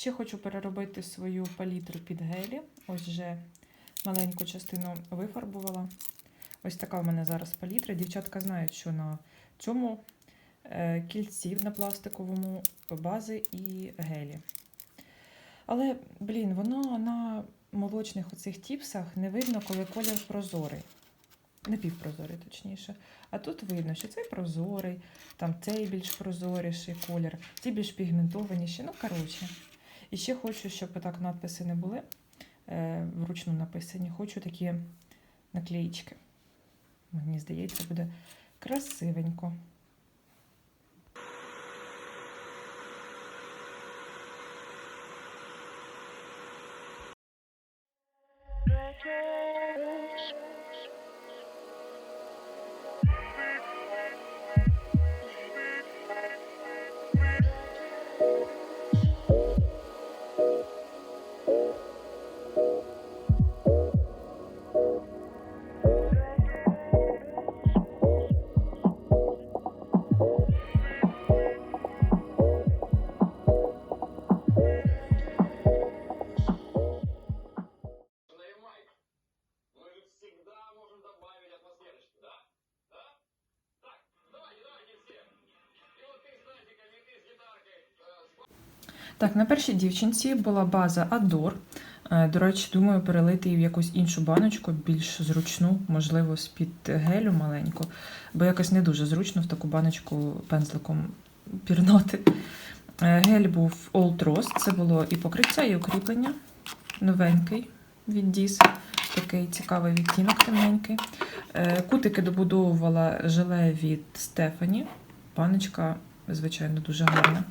Ще хочу переробити свою палітру під гелі. Ось вже маленьку частину вифарбувала. Ось така в мене зараз палітра. Дівчатка знають, що на цьому е, кільці на пластиковому бази і гелі. Але, блін, воно на молочних оцих тіпсах не видно, коли колір прозорий. Напівпрозорий, точніше. А тут видно, що цей прозорий, там цей більш прозоріший колір, ці більш пігментованіші. Ну, коротше. І ще хочу, щоб так надписи не були е, вручну написані. Хочу такі наклеїчки. Мені здається, буде красивенько. Шная Так, на першій дівчинці була база Adore. Е, До речі, думаю, перелити її в якусь іншу баночку, більш зручну, можливо, з-під гелю маленьку, бо якось не дуже зручно в таку баночку пензликом пірнати. Е, Гель був Old Rose, це було і покриття, і укріплення. Новенький від Діс. Такий цікавий відтінок темненький. Е, Кутики добудовувала желе від Стефані. Баночка, звичайно, дуже гарна.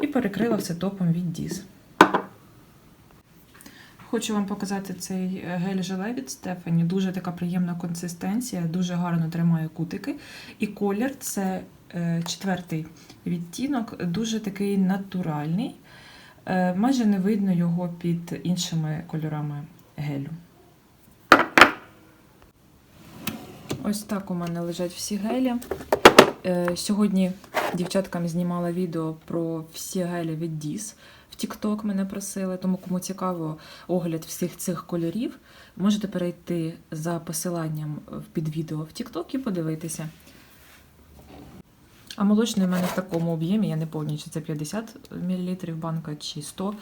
І перекрила все топом від Діс. Хочу вам показати цей гель-желе від Стефані. Дуже така приємна консистенція, дуже гарно тримає кутики. І колір це е, четвертий відтінок, дуже такий натуральний. Е, майже не видно його під іншими кольорами гелю. Ось так у мене лежать всі гелі. Е, Сьогодні дівчаткам знімала відео про всі гелі від Діс. В TikTok мене просили, тому кому цікаво огляд всіх цих кольорів, можете перейти за посиланням під відео в TikTok і подивитися. А молочний в мене в такому об'ємі, я не пам'ятаю, чи це 50 мл банка чи 100.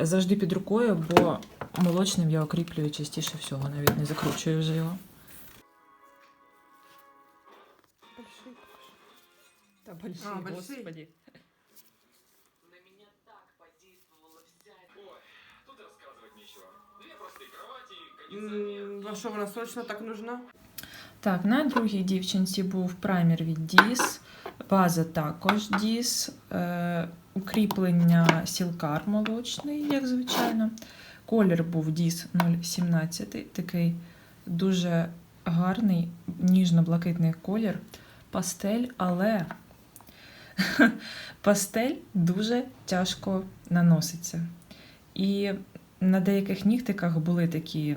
Завжди під рукою, бо молочним я окріплюю частіше всього, навіть не закручую вже його. Да, большие, А, большие. господи. На меня так подействовала вся эта... Ой, тут и рассказывать нечего. Две простые кровати, кондиционер. М, А що вона срочно так нужна? Так, на другій дівчинці був праймер від Діс, база також Діс, е, укріплення сілкар молочний, як звичайно. Колір був Діс 017, такий дуже гарний, ніжно-блакитний колір. Пастель, але пастель дуже тяжко наноситься. І на деяких нігтиках були такі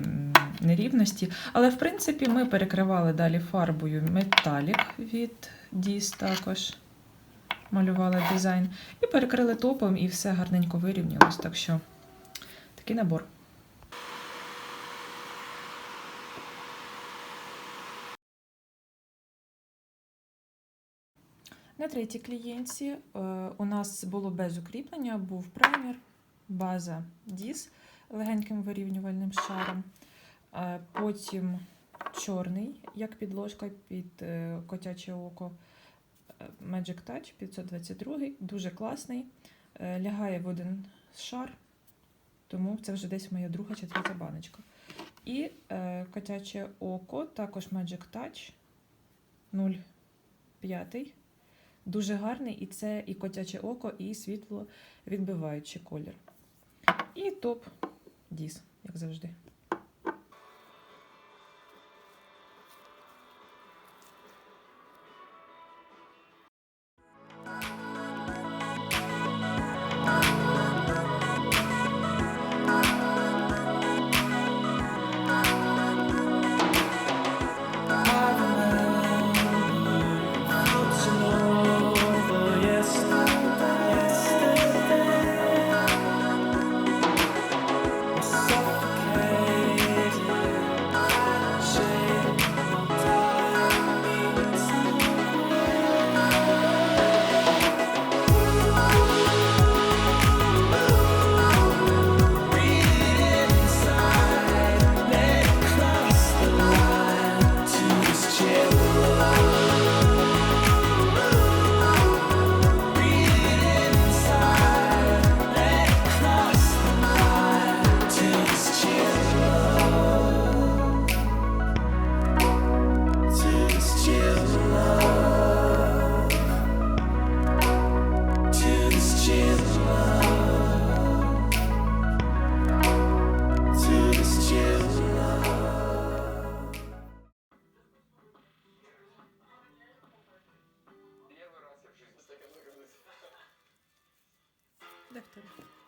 нерівності, але в принципі ми перекривали далі фарбою металік від Діс також. Малювала дизайн. І перекрили топом, і все гарненько вирівнялось. Так що такий набор. На третій клієнтці е, у нас було без укріплення, був праймер, база Діс легеньким вирівнювальним шаром. Е, Потім чорний, як підложка під е, котяче око. Magic Touch 522, дуже класний. Лягає в один шар, тому це вже десь моя друга чи третя баночка. І е, котяче око, також Magic Touch 0,5. Дуже гарний, і це і котяче око, і світло відбиваючий колір. І топ Діс, як завжди. defterim.